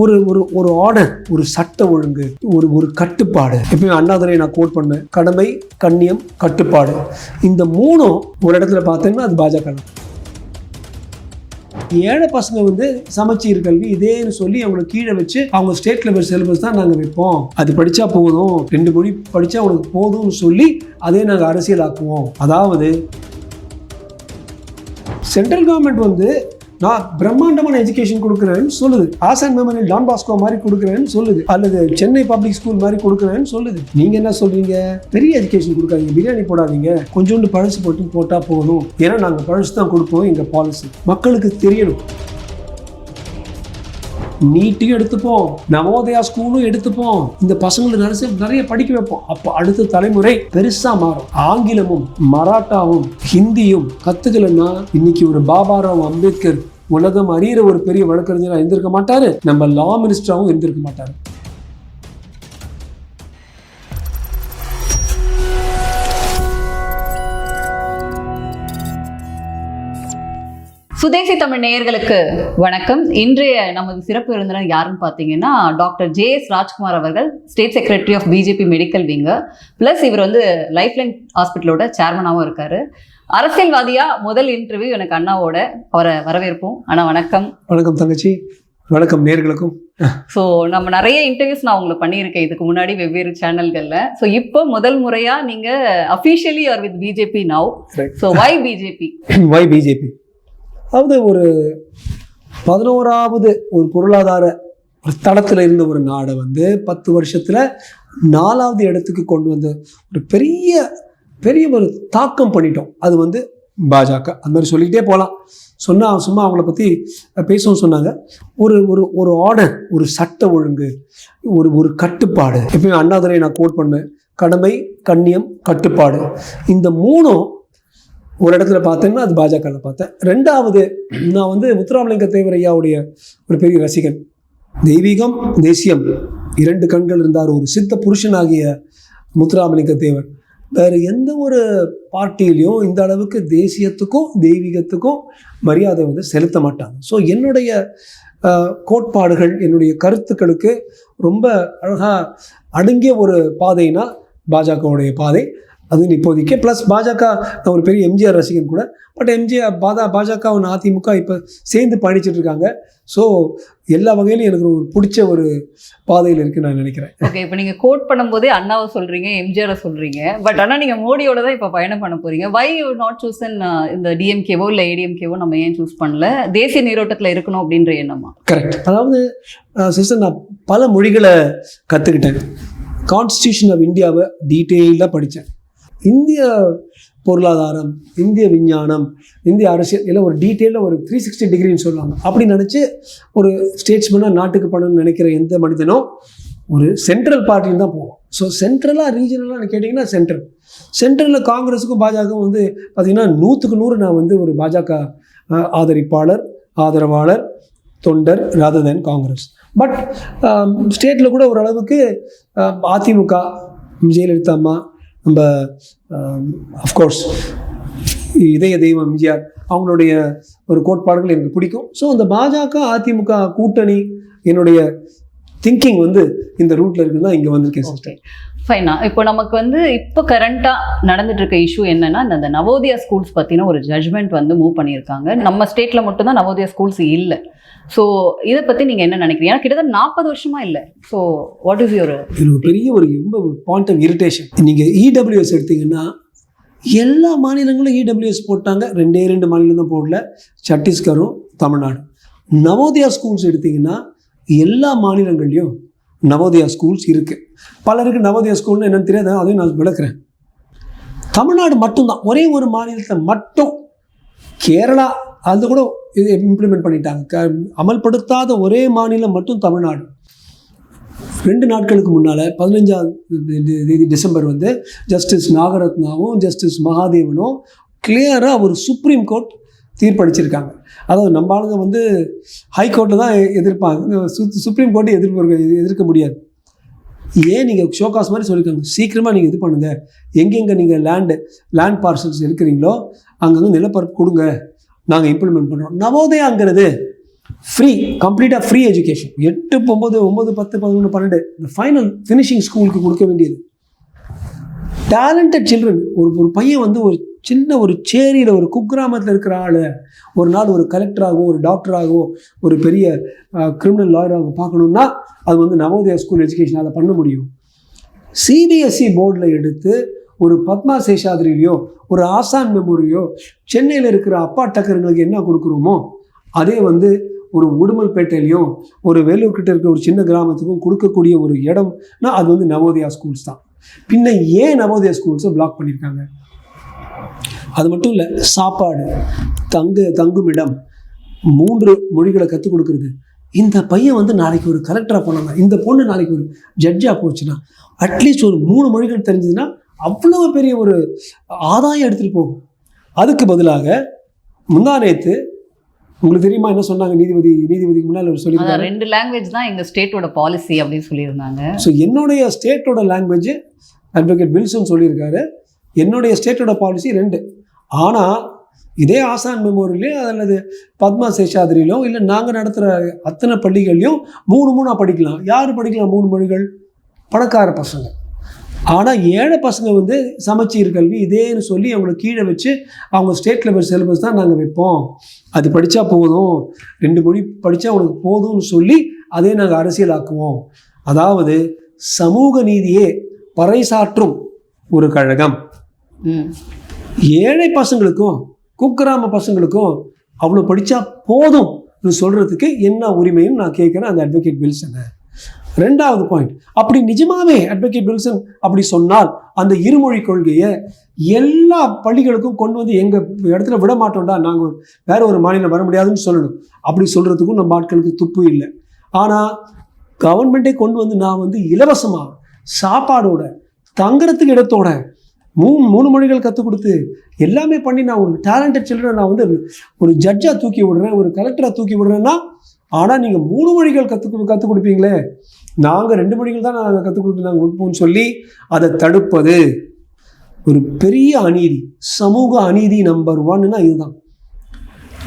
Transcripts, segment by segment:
ஒரு ஒரு ஒரு ஆர்டர் ஒரு சட்ட ஒழுங்கு ஒரு ஒரு கட்டுப்பாடு. எப்பயும் அண்ணாதுரை நான் கோட் பண்ணேன் கடமை கண்ணியம் கட்டுப்பாடு. இந்த மூணும் ஒரு இடத்துல பார்த்தீங்கன்னா அது பாஜக ஏழை பசங்க வந்து சமச்சீர் கல்வி இதேன்னு சொல்லி அவங்களை கீழே வச்சு அவங்க ஸ்டேட் லெவல் சிலபஸ் தான் நாங்கள் வைப்போம். அது படித்தா போதும். ரெண்டு மொழி படித்தா அவனுக்கு போதும்னு சொல்லி அதே நாங்கள் அரசியலாக்குவோம். அதாவது சென்ட்ரல் கவர்மெண்ட் வந்து நான் பிரம்மாண்டமான எஜுகேஷன் கொடுக்குறேன்னு சொல்லுது. ஆசன் மெமரியல் டான் பாஸ்கோ மாதிரி கொடுக்குறேன்னு சொல்லுது. அல்லது சென்னை பப்ளிக் ஸ்கூல் மாதிரி கொடுக்குறேன்னு சொல்லுது. நீங்க என்ன சொல்றீங்க? பெரிய எஜுகேஷன் கொடுக்காதீங்க. பிரியாணி போடாதீங்க. கொஞ்சோண்டு பழசு போட்டு போட்டா போதும். ஏன்னா நாங்கள் பழசு தான் கொடுப்போம் எங்க பாலிசி மக்களுக்கு தெரியணும். நீட்டையும் எடுத்துப்போம். நவோதயா ஸ்கூலும் எடுத்துப்போம். இந்த பசங்களை நிறைய நிறைய படிக்க வைப்போம். அப்போ அடுத்த தலைமுறை பெருசா மாறும். ஆங்கிலமும் மராட்டாவும் ஹிந்தியும் கத்துக்கலன்னா இன்னைக்கு ஒரு பாபாராவ் அம்பேத்கர் உலகம் அறியிற ஒரு பெரிய வழக்கறிஞராக இருந்திருக்க மாட்டாரு. நம்ம லா மினிஸ்டராகவும் இருந்திருக்க மாட்டாரு. சுதேசி தமிழ் நேயர்களுக்கு வணக்கம். இன்றைய நமது சிறப்பு விருந்தினர் யாருன்னு பார்த்தீங்கன்னா டாக்டர் ஜே எஸ் ராஜ்குமார் அவர்கள் state secretary of BJP medical wing. Plus இவர் வந்து லைஃப் லைன் ஹாஸ்பிட்டலோட சேர்மனாகவும் இருக்காரு. அரசியல்வாதியா? முதல் இன்டர்வியூ எனக்கு அண்ணாவோட. அவரை வரவேற்போம். அண்ணா வணக்கம். வணக்கம் தங்கச்சி. வணக்கம் நேர்களுக்கும். ஸோ நம்ம நிறைய இன்டர்வியூஸ் நான் உங்களுக்கு பண்ணியிருக்கேன். இதுக்கு முன்னாடி வெவ்வேறு சேனல்களில் ஸோ இப்போ முதல் முறையா நீங்க officially are with BJP now. So why BJP why BJP அதாவது ஒரு பதினோராவது ஒரு பொருளாதார ஒரு தளத்தில் இருந்த ஒரு நாடை வந்து பத்து வருஷத்தில் நாலாவது இடத்துக்கு கொண்டு வந்த ஒரு பெரிய பெரிய ஒரு தாக்கம் பண்ணிட்டோம். அது வந்து பாஜக. அந்த மாதிரி சொல்லிக்கிட்டே போகலாம் சொன்னால் சும்மா அவங்கள பற்றி பேசவும் சொன்னாங்க. ஒரு ஒரு ஒரு ஆர்டர் ஒரு சட்ட ஒழுங்கு ஒரு ஒரு கட்டுப்பாடு. எப்பயும் அண்ணாதுரை நான் கோட் பண்ணுவேன். கடமை கண்ணியம் கட்டுப்பாடு. இந்த மூணும் ஒரு இடத்துல பார்த்தேன்னா அது பாஜகவில் பார்த்தேன். ரெண்டாவது நான் வந்து முத்துராமலிங்க தேவர் ஐயாவுடைய ஒரு பெரிய ரசிகன். தெய்வீகம் தேசியம். இரண்டு கண்கள் இருந்தார். ஒரு சித்த புருஷனாகிய முத்துராமலிங்க தேவர். வேறு எந்த ஒரு பார்ட்டியிலையும் இந்த அளவுக்கு தேசியத்துக்கும் தெய்வீகத்துக்கும் மரியாதை வந்து செலுத்த மாட்டாங்க. ஸோ என்னுடைய கோட்பாடுகள் என்னுடைய கருத்துக்களுக்கு ரொம்ப அழகாக அடங்கிய ஒரு பாதைனா பாஜகவுடைய பாதை. அது இப்போதைக்கு. ப்ளஸ் பாஜக நான் ஒரு பெரிய எம்ஜிஆர் ரசிகன் கூட. பட் எம்ஜிஆர் பாதா பாஜக ஒன்று அதிமுக இப்போ சேர்ந்து பயணிச்சிட்டு இருக்காங்க. ஸோ எல்லா வகையிலும் எனக்கு ஒரு பிடிச்ச ஒரு பாதையில் இருக்குன்னு நான் நினைக்கிறேன். ஓகே இப்போ நீங்க கோட் பண்ணும்போதே அண்ணாவை சொல்றீங்க எம்ஜிஆரை சொல்றீங்க. பட் ஆனா நீங்க மோடியோட தான் இப்போ பயணம் பண்ண போறீங்க. வை யூ நாட் சூஸ் இந்த டிஎம்கேவோ இல்லை ஏடிஎம்கேவோ நம்ம ஏன் சூஸ் பண்ணல? தேசிய நீரோட்டத்தில் இருக்கணும் அப்படின்ற எண்ணமா? கரெக்ட் அதாவது சிஸ்டர் நான் பல மொழிகளை கற்றுக்கிட்டேன் கான்ஸ்டியூஷன் ஆஃப் இந்தியாவை டீட்டெயிலாக படித்தேன் இந்திய பொருளாதாரம் இந்திய விஞ்ஞானம் இந்திய அரசியல் இல்லை ஒரு டீட்டெயிலாக ஒரு த்ரீ சிக்ஸ்டி டிகிரின்னு சொல்லுவாங்க. அப்படி நினச்சி ஒரு ஸ்டேட்ஸ்மேனாக நாட்டுக்கு பண்ணணும்னு நினைக்கிற எந்த மனிதனும் ஒரு சென்ட்ரல் பார்ட்டின்னு தான் போவோம். ஸோ சென்ட்ரலாக ரீஜனலாக கேட்டிங்கன்னா சென்ட்ரல் சென்ட்ரலில் காங்கிரஸுக்கும் பாஜகவும் வந்து பார்த்திங்கன்னா நூற்றுக்கு நூறு நான் வந்து ஒரு பாஜக ஆதரிப்பாளர் ஆதரவாளர் தொண்டர் ராதர் தேன் காங்கிரஸ். பட் ஸ்டேட்டில் கூட ஓரளவுக்கு அதிமுக ஜெயலலிதா அம்மா நம்ம um, அஃப்கோர்ஸ் இதய தெய்வம் எம்ஜிஆர் அவங்களுடைய ஒரு கோட்பாடுகள் எனக்கு பிடிக்கும். ஸோ அந்த பாஜக அதிமுக கூட்டணி என்னுடைய திங்கிங் வந்து இந்த ரூட்டில் இருக்குன்னு தான் இங்கே வந்திருக்கேன் சிஸ்டர் ஃபைனா இப்போ நமக்கு வந்து இப்போ கரண்ட்டாக நடந்துட்டு இருக்க இஷ்யூ என்னன்னா இந்த- நவோதயா ஸ்கூல்ஸ் பற்றின ஒரு ஜட்மெண்ட் வந்து மூவ் பண்ணியிருக்காங்க. நம்ம ஸ்டேட்டில் மட்டும்தான் நவோதயா ஸ்கூல்ஸ் இல்லை. ஸோ இதை பற்றி நீங்கள் என்ன நினைக்கிறீங்க? ஏன்னா கிட்டத்தட்ட நாற்பது வருஷமா இல்லை. ஸோ வாட் இஸ் யுவர் எனக்கு பெரிய ஒரு ரொம்ப பாயிண்ட் ஆஃப் இரிட்டேஷன் நீங்கள் இடபிள்யூஎஸ் எடுத்தீங்கன்னா எல்லா மாநிலங்களும் இடபிள்யூஎஸ் போட்டாங்க. ரெண்டே ரெண்டு மாநிலம் தான் போடல. சத்தீஸ்கரும் தமிழ்நாடு நவோதயா ஸ்கூல்ஸ் எடுத்தீங்கன்னா எல்லா மாநிலங்கள்லையும் நவோதயா ஸ்கூல்ஸ் இருக்குது பலருக்கு நவோதயா ஸ்கூல்னு என்னென்னு தெரியாது? அதையும் நான் விளக்குறேன். தமிழ்நாடு மட்டும்தான். ஒரே ஒரு மாநிலத்தில் மட்டும் கேரளா அது கூட இது இம்ப்ளிமெண்ட் பண்ணிட்டாங்க. க- அமல்படுத்தாத ஒரே மாநிலம் மட்டும் தமிழ்நாடு. ரெண்டு நாட்களுக்கு முன்னால் பதினஞ்சாவது தேதி டிசம்பர் வந்து ஜஸ்டிஸ் நாகரத்னாவும் ஜஸ்டிஸ் மகாதேவனும் கிளியராக ஒரு சுப்ரீம் கோர்ட் தீர்ப்பளிச்சிருக்காங்க. அதாவது நம்ம ஆளுங்க வந்து ஹை கோர்ட்டில் தான் எதிர்ப்பாங்க. சு- சுப்ரீம் கோர்ட்டை எதிர்ப்பு எதிர்க்க முடியாது. ஏன் நீங்கள் ஷோகாஸ் மாதிரி சொல்லியிருக்காங்க? சீக்கிரமாக நீங்கள் இது பண்ணுங்கள் எங்கெங்கே நீங்கள் லேண்டு லேண்ட் பார்சல்ஸ் எடுக்கிறீங்களோ அங்கங்கே நிலப்பரப்பு கொடுங்க. நாங்கள் இம்ப்ளிமெண்ட் பண்ணுறோம் நவோதயாங்கிறது ஃப்ரீ கம்ப்ளீட்டாக ஃப்ரீ எஜுகேஷன் எட்டு ஒம்பது ஒம்பது பத்து பதினொன்று பன்னெண்டு இந்த ஃபைனல் ஃபினிஷிங் ஸ்கூலுக்கு கொடுக்க வேண்டியது. டேலண்டட் சில்ட்ரன் ஒரு ஒரு பையன் வந்து ஒரு சின்ன ஒரு சேரியில் ஒரு குக்கிராமத்தில் இருக்கிற ஆள் ஒரு நாள் ஒரு கலெக்டராகவோ ஒரு டாக்டராகவோ ஒரு பெரிய கிரிமினல் லாயராகவோ பார்க்கணுன்னா அது வந்து நவோதயா ஸ்கூல் எஜுகேஷன் அதை பண்ண முடியும். சிபிஎஸ்சி போர்டில் எடுத்து ஒரு பத்மா சேஷாதிரிலையோ ஒரு ஆசான் மெமோரியோ சென்னையில் இருக்கிற அப்பா டக்கருங்களுக்கு என்ன கொடுக்குறோமோ அதே வந்து ஒரு உடுமல்பேட்டையிலையும் ஒரு வேலூர்கிட்ட இருக்கிற ஒரு சின்ன கிராமத்துக்கும் கொடுக்கக்கூடிய ஒரு இடம்னா அது வந்து நவோதயா ஸ்கூல்ஸ் தான். பின்ன ஏன் நவோதயா ஸ்கூல்ஸை பிளாக் பண்ணியிருக்காங்க அது மட்டும் இல்லை சாப்பாடு தங்கு தங்குமிடம் மூன்று மொழிகளை கற்றுக் கொடுக்குறது. இந்த பையன் வந்து நாளைக்கு ஒரு கலெக்டராக போனாங்க இந்த பொண்ணு நாளைக்கு ஒரு ஜட்ஜாக போச்சுன்னா அட்லீஸ்ட் ஒரு மூணு மொழிகள் தெரிஞ்சதுன்னா அவ்வளோ பெரிய ஒரு ஆதாயம் எடுத்துகிட்டு போகும். அதுக்கு பதிலாக முந்தா நேத்து உங்களுக்கு தெரியுமா என்ன சொன்னாங்க நீதிபதி நீதிபதிக்கு முன்னால் அவர் ரெண்டு லாங்குவேஜ் தான் எங்க ஸ்டேட்டோட பாலிசி அப்படின்னு சொல்லியிருந்தாங்க. ஸோ என்னுடைய ஸ்டேட்டோட லாங்குவேஜ் அட்வொகேட் வில்சன் சொல்லியிருக்காரு. என்னுடைய ஸ்டேட்டோட பாலிசி ரெண்டு. ஆனால் இதே ஆசான் மெமோரியலையும் அல்லது பத்மா இல்லை நாங்கள் நடத்துகிற அத்தனை பள்ளிகள்லையும் மூணு மூணாக படிக்கலாம். யார் படிக்கலாம் மூணு மொழிகள்? பணக்கார பசங்க. ஆனால் ஏழை பசங்க வந்து சமச்சீர் கல்வி இதேன்னு சொல்லி அவங்கள கீழே வச்சு அவங்க ஸ்டேட் லெவல் சிலபஸ் தான் நாங்கள் வைப்போம். அது படித்தா போதும். ரெண்டு மொழி படித்தா உனக்கு போதும்னு சொல்லி அதே நாங்கள் அரசியலாக்குவோம். அதாவது சமூக நீதியே பறைசாற்றும் ஒரு கழகம். ம். ஏழை பசங்களுக்கும் குக்கிராம பசங்களுக்கும் அவ்வளோ படித்தா போதும் சொல்கிறதுக்கு என்ன உரிமையும் நான் கேட்குறேன் அந்த அட்வொகேட் பில்சனை ரெண்டாவது பாயிண்ட் அப்படி நிஜமாவே அட்வொகேட் வில்சன் அப்படி சொன்னால் அந்த இருமொழி கொள்கையை எல்லா பள்ளிகளுக்கும் கொண்டு வந்து எங்கள் இடத்துல விட மாட்டோம்டா நாங்கள் வேற ஒரு மாநிலம் வர முடியாதுன்னு சொல்லணும். அப்படி சொல்கிறதுக்கும் நம்ம ஆட்களுக்கு துப்பு இல்லை. ஆனால் கவர்மெண்ட்டே கொண்டு வந்து நான் வந்து இலவசமாக சாப்பாடோட தங்குறதுக்கு இடத்தோட மூணு மூணு மொழிகள் கற்றுக் கொடுத்து எல்லாமே பண்ணி நான் ஒரு டேலண்டட் சில்ட்ரன் நான் வந்து ஒரு ஜட்ஜாக தூக்கி விடுறேன் ஒரு கலெக்டராக தூக்கி விடுறேன்னா ஆனால் நீங்கள் மூணு மொழிகள் கற்றுக் கற்றுக் கொடுப்பீங்களே? நாங்கள் ரெண்டு மொழிகள் தான் நாங்கள் கற்றுக் கொடுத்து நாங்கள் கொடுப்போம்னு சொல்லி அதை தடுப்பது ஒரு பெரிய அநீதி. சமூக அநீதி நம்பர் ஒன்னுனா இதுதான்.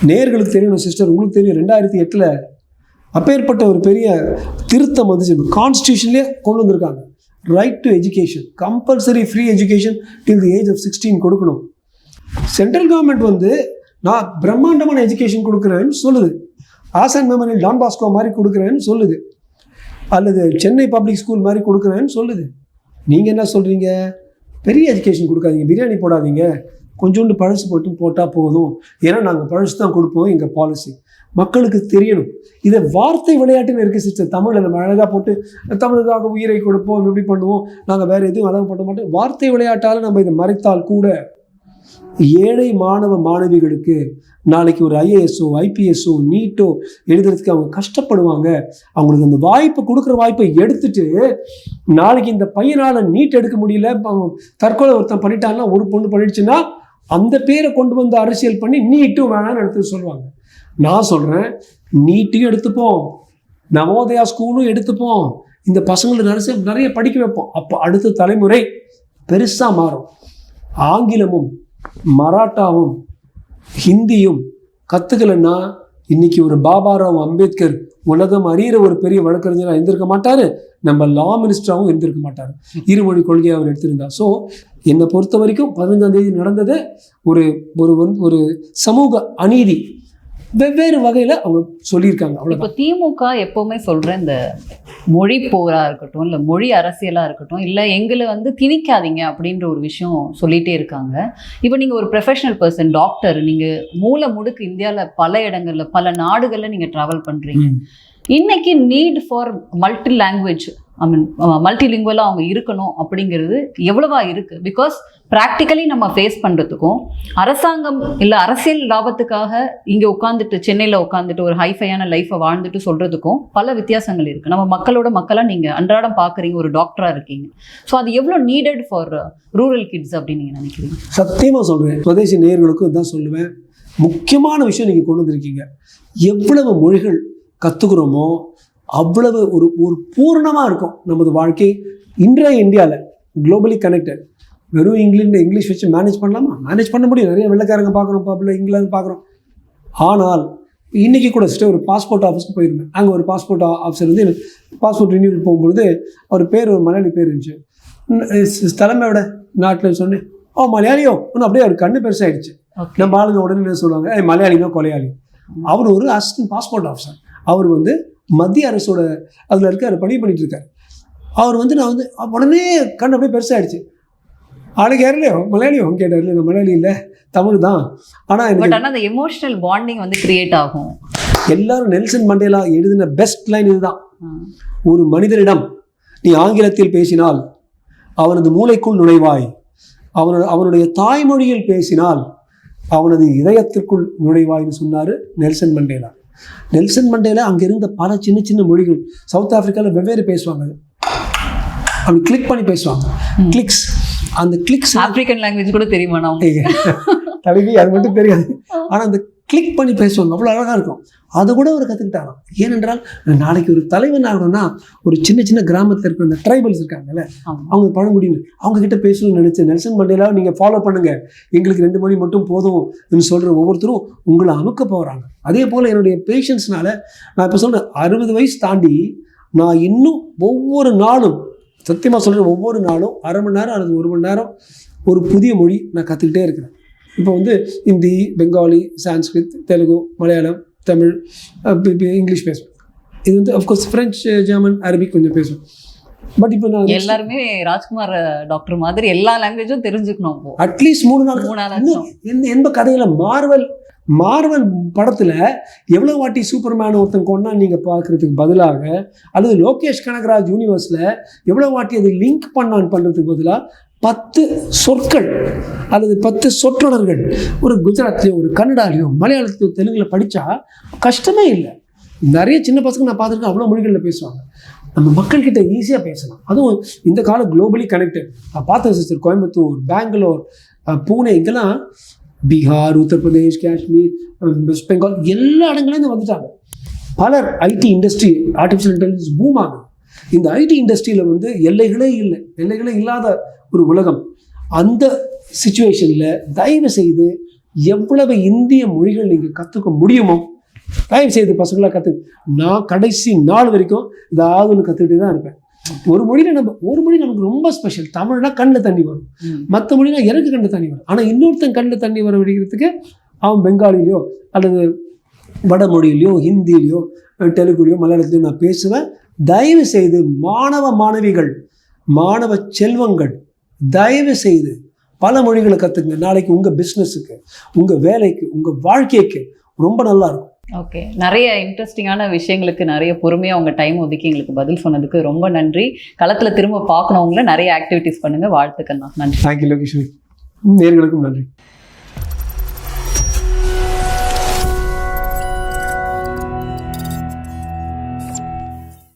நேர்களுக்கு தெரியும் சிஸ்டர் உங்களுக்கு தெரியும் ரெண்டாயிரத்தி எட்டில் அப்பேற்பட்ட ஒரு பெரிய திருத்தம் வந்துச்சு. கான்ஸ்டியூஷன்லேயே கொண்டு வந்திருக்காங்க. Right to education compulsory free education till the age of sixteen கொடுக்கணும். சென்ட்ரல் கவர்மெண்ட் வந்து நான் பிரம்மாண்டமான எஜுகேஷன் கொடுக்குறேன்னு சொல்லுது. ஆசன் மெமரியல் டான் பாஸ்கோ மாதிரி கொடுக்குறேன்னு சொல்லுது. அல்லது சென்னை பப்ளிக் ஸ்கூல் மாதிரி கொடுக்குறேன்னு சொல்லுது. நீங்கள் என்ன சொல்கிறீங்க பெரிய எஜுகேஷன் கொடுக்காதீங்க. பிரியாணி போடாதீங்க. கொஞ்சோண்டு பழசு போட்டு போட்டால் போதும். ஏன்னா நாங்கள் பழசு தான் கொடுப்போம் எங்கள் பாலிசி மக்களுக்கு தெரியணும். இதை வார்த்தை விளையாட்டுன்னு இருக்குது சிஸ்டர் தமிழில் நம்ம அழகாக போட்டு தமிழுக்காக உயிரை கொடுப்போம் இப்படி பண்ணுவோம். நாங்கள் வேறு எதுவும் அழகு பண்ண மாட்டோம். வார்த்தை விளையாட்டால் நம்ம இதை மறைத்தால் கூட ஏழை மாணவ மாணவிகளுக்கு நாளைக்கு ஒரு ஐஏஎஸ்ஓ ஐபிஎஸ்ஓ நீட்டோ எழுதுறதுக்கு அவங்க கஷ்டப்படுவாங்க. அவங்களுக்கு அந்த வாய்ப்பு கொடுக்குற வாய்ப்பை எடுத்துட்டு நாளைக்கு இந்த பையனால் நீட் எடுக்க முடியல தற்கொலை ஒருத்தன் பண்ணிட்டான்னா ஒரு பொண்ணு பண்ணிடுச்சுன்னா அந்த பேரை கொண்டு வந்து அரசியல் பண்ணி நீட்டும் வேணாம்னு எடுத்து சொல்லுவாங்க. நான் சொல்கிறேன் நீட்டையும் எடுத்துப்போம். நவோதயா ஸ்கூலும் எடுத்துப்போம். இந்த பசங்களை நிறைய நிறைய படிக்க வைப்போம். அப்போ அடுத்த தலைமுறை பெருசாக மாறும். ஆங்கிலமும் மராட்டாவும் ஹிந்தியும் கற்றுக்கலன்னா இன்னைக்கு ஒரு பாபாராவ் அம்பேத்கர் உலகம் அறிகிற ஒரு பெரிய வழக்கறிஞராக இருந்திருக்க மாட்டார். நம்ம லா மினிஸ்டராகவும் இருந்திருக்க மாட்டார். இருமொழி கொள்கையை அவர் எடுத்திருந்தார். ஸோ என்னை பொறுத்த வரைக்கும் பதினஞ்சாம் தேதி நடந்தது ஒரு ஒரு வந்து ஒரு சமூக அநீதி. வெவ்வேறு வகையில் அவங்க சொல்லியிருக்காங்க. இப்போ அவ்வளோதான் திமுக எப்பவுமே சொல்ற இந்த மொழி போரா இருக்கட்டும் இல்ல மொழி அரசியலா இருக்கட்டும் இல்ல எங்களை வந்து திணிக்காதீங்க அப்படின்ற ஒரு விஷயம் சொல்லிட்டே இருக்காங்க. இப்போ நீங்க ஒரு ப்ரொஃபஷனல் பர்சன் டாக்டர் நீங்க மூல முடுக்கு இந்தியால பல இடங்கள்ல பல நாடுகள்ல நீங்க டிராவல் பண்றீங்க. இன்னைக்கு need for multi language I mean மல்டிலிங்குவலாக அவங்க இருக்கணும் அப்படிங்கிறது எவ்வளவா இருக்குது பிகாஸ் ப்ராக்டிக்கலி நம்ம ஃபேஸ் பண்ணுறதுக்கும் அரசாங்கம் இல்லை அரசியல் லாபத்துக்காக இங்கே உட்காந்துட்டு சென்னையில் உட்காந்துட்டு ஒரு ஹைஃபையான லைஃப்பை வாழ்ந்துட்டு சொல்கிறதுக்கும் பல வித்தியாசங்கள் இருக்குது நம்ம மக்களோட மக்களாக நீங்கள் அன்றாடம் பார்க்குறீங்க ஒரு டாக்டராக இருக்கீங்க. ஸோ அது எவ்வளோ நீடட் ஃபார் ரூரல் கிட்ஸ் அப்படின்னு நீங்கள் நினைக்கிறீங்க? சத்தியமாக சொல்கிறேன் பிரதேச நேர்களுக்கும் இதான் சொல்லுவேன். முக்கியமான விஷயம் நீங்கள் கொண்டு வந்திருக்கீங்க. எவ்வளவு மொழிகள் கற்றுக்குறோமோ அவ்வளவு ஒரு ஒரு பூரணமாக இருக்கும் நமது வாழ்க்கை. இன்றைய இந்தியாவில் குளோபலி கனெக்டட் வெறும் இங்கிலீஷ் இங்கிலீஷ் வச்சு மேனேஜ் பண்ணலாமா? மேனேஜ் பண்ண முடியும். நிறைய வெள்ளைக்காரங்க பார்க்குறோம் பப்பில் இங்கிலாந்து பார்க்குறோம். ஆனால் இன்றைக்கி கூட சிஸ்டர் ஒரு பாஸ்போர்ட் ஆஃபீஸ்க்கு போயிருந்தேன். அங்கே ஒரு பாஸ்போர்ட் ஆஃபீஸர் வந்து பாஸ்போர்ட் ரினியூவல் போகும்பொழுது அவர் பேர் ஒரு மலையாளி பேர் இருந்துச்சு. தலைமையோட நாட்டில் சொன்னேன். ஓ மலையாளியோ? இன்னும் அப்படியே அவர் கண்ணு பெருசாகிடுச்சு நம்ம ஆளுங்க உடனே என்ன சொல்லுவாங்க? மலையாளினா கொலையாளி. அவர் ஒரு அசிஸ்டன்ட் பாஸ்போர்ட் ஆஃபீஸர் அவர் வந்து மத்திய அரசோட அதில் இருக்கார் பணி பண்ணிட்டு இருக்காரு. அவர் வந்து நான் வந்து உடனே கண் அப்படியே பெருசாகிடுச்சு ஆளுக்கு யாருலையோ மலையாளியோ? கேட்டார் இல்லை நான் மலையாளி இல்லை தமிழ் தான். ஆனால் எனக்கு பட் ஆனா அந்த எமோஷனல் பாண்டிங் வந்து கிரியேட் ஆகும். எல்லாரும் நெல்சன் மண்டேலா எழுதின பெஸ்ட் லைன் இதுதான். ஒரு மனிதனிடம் நீ ஆங்கிலத்தில் பேசினால் அவனது மூளைக்குள் நுழைவாய். அவனோட அவனுடைய தாய்மொழியில் பேசினால் அவனது இதயத்திற்குள் நுழைவாய்னு சொன்னார் நெல்சன் மண்டேலா. நெல்சன் மண்டேலா அங்கே இருந்த பல சின்ன சின்ன மொழிகள் சவுத் ஆப்பிரிக்காவில் வெவ்வேறு பேசுவாங்க. அப்படி கிளிக் பண்ணி பேசுவாங்க. கிளிக்ஸ் அந்த கிளிக்ஸ் ஆப்பிரிக்கன் லாங்குவேஜ் கூட தெரியுமா நான் தலைவி அது மட்டும் தெரியாது. ஆனால் அந்த கிளிக் பண்ணி பேசுவாங்க. அவ்வளோ அழகாக இருக்கும். அதை கூட அவர் கற்றுக்கிட்டாராம் ஏனென்றால் நாளைக்கு ஒரு தலைவன் ஆகணும்னா ஒரு சின்ன சின்ன கிராமத்தில் இருக்கிற அந்த ட்ரைபல்ஸ் இருக்காங்கல்ல. அவங்க பழங்குடியினர் அவங்க கிட்ட பேசணும்னு நினச்சேன் நெல்சன் மண்டேலாவை நீங்கள் ஃபாலோ பண்ணுங்க. எங்களுக்கு ரெண்டு மணி மட்டும் போதும் சொல்கிற ஒவ்வொருத்தரும் உங்களை அமுக்க போகிறாங்க அதே போல் என்னுடைய பேஷன்ஸ்னால நான் இப்போ சொல்கிறேன் அறுபது வயசு தாண்டி நான் இன்னும் ஒவ்வொரு நாளும் சத்தியமாக சொல்கிறேன் ஒவ்வொரு நாளும் அரை மணி நேரம் அல்லது ஒரு மணி நேரம் ஒரு புதிய மொழி நான் கற்றுக்கிட்டே இருக்கிறேன். இப்போ வந்து ஹிந்தி பெங்காலி சான்ஸ்கிரித் தெலுங்கு மலையாளம் தமிழ் இங்கிலீஷ் பேசுவேன் இது வந்து அஃப்கோர்ஸ் ஃப்ரெஞ்ச் ஜெர்மன் அரபிக் கொஞ்சம் பேசுவேன் பட் இப்போ நான் எல்லாருமே ராஜ்குமார் டாக்டர் மாதிரி எல்லா லாங்குவேஜும் தெரிஞ்சுக்கணும் அட்லீஸ்ட் மூணு நாள் மூணு நாள் எந்த எந்த கதையில மார்வல் மார்வல் படத்துல எவ்வளவு வாட்டி சூப்பர்மேன் ஒருத்தன் கொண்டா நீங்க பார்க்கறதுக்கு பதிலாக அல்லது லோகேஷ் கனகராஜ் யூனிவர்ஸ்ல எவ்வளவு வாட்டி அது லிங்க் பண்ணான் பண்றதுக்கு பதிலாக பத்து சொற்கள் அல்லது பத்து சொற்றொடர்கள். ஒரு குஜராத்திலையோ ஒரு கன்னடாலையோ மலையாளத்தையோ தெலுங்கில் படித்தா கஷ்டமே இல்லை. நிறைய சின்ன பசங்க நான் பார்த்துருக்கேன் அவ்வளோ மொழிகளில் பேசுவாங்க. நம்ம மக்கள்கிட்ட ஈஸியாக பேசலாம். அதுவும் இந்த காலம் குளோபலி கனெக்டட் நான் பார்த்தேன் சிஸ்டர் கோயம்புத்தூர் பெங்களூர் பூனே இங்கெல்லாம் பீகார் உத்தரப்பிரதேஷ் காஷ்மீர் வெஸ்ட் பெங்கால் எல்லா இடங்கள்லேருந்து வந்துட்டாங்க. பலர் IT industry artificial intelligence boom இந்த ஐடி இண்டஸ்ட்ரியில் வந்து எல்லைகளே இல்லை. எல்லைகளே இல்லாத ஒரு உலகம். அந்த சுச்சுவேஷனில் தயவு செய்து எவ்வளவு இந்திய மொழிகள் நீங்கள் கற்றுக்க முடியுமோ தயவு செய்து பசங்களாக கற்று நான் கடைசி நாள் வரைக்கும் ஏதாவது ஒன்று கற்றுக்கிட்டே தான் இருப்பேன். ஒரு மொழியில நம்ம ஒரு மொழி நமக்கு ரொம்ப ஸ்பெஷல் தமிழ்னா கண்ணில் தண்ணி வரும். மற்ற மொழினா எனக்கு கண்ணில் தண்ணி வரும். ஆனால் இன்னொருத்தன் கண்ணில் தண்ணி வர வைக்கிறதுக்கு அவன் பெங்காலிலையோ அல்லது வடமொழியிலையோ ஹிந்திலையோ தெலுங்குலையோ மலையாளத்திலையோ நான் பேசுவேன். தயவு செய்து மாணவ மாணவிகள் மாணவ செல்வங்கள் தயவு செய்து பல மொழிகளை கற்றுக்குங்க நாளைக்கு உங்கள் பிஸ்னஸுக்கு உங்கள் வேலைக்கு உங்கள் வாழ்க்கைக்கு ரொம்ப நல்லா இருக்கும். ஓகே நிறைய இன்ட்ரெஸ்டிங்கான விஷயங்களுக்கு நிறைய பொறுமையாக உங்கள் டைம் ஒதுக்கி எங்களுக்கு பதில் சொன்னதுக்கு ரொம்ப நன்றி. களத்தில் திரும்ப பார்க்கணவங்கள நிறைய ஆக்டிவிட்டீஸ் பண்ணுங்க. வாழ்த்துக்கண்ணா நன்றி. தேங்க்யூ லோகேஸ்வரி நேர்களுக்கும் நன்றி.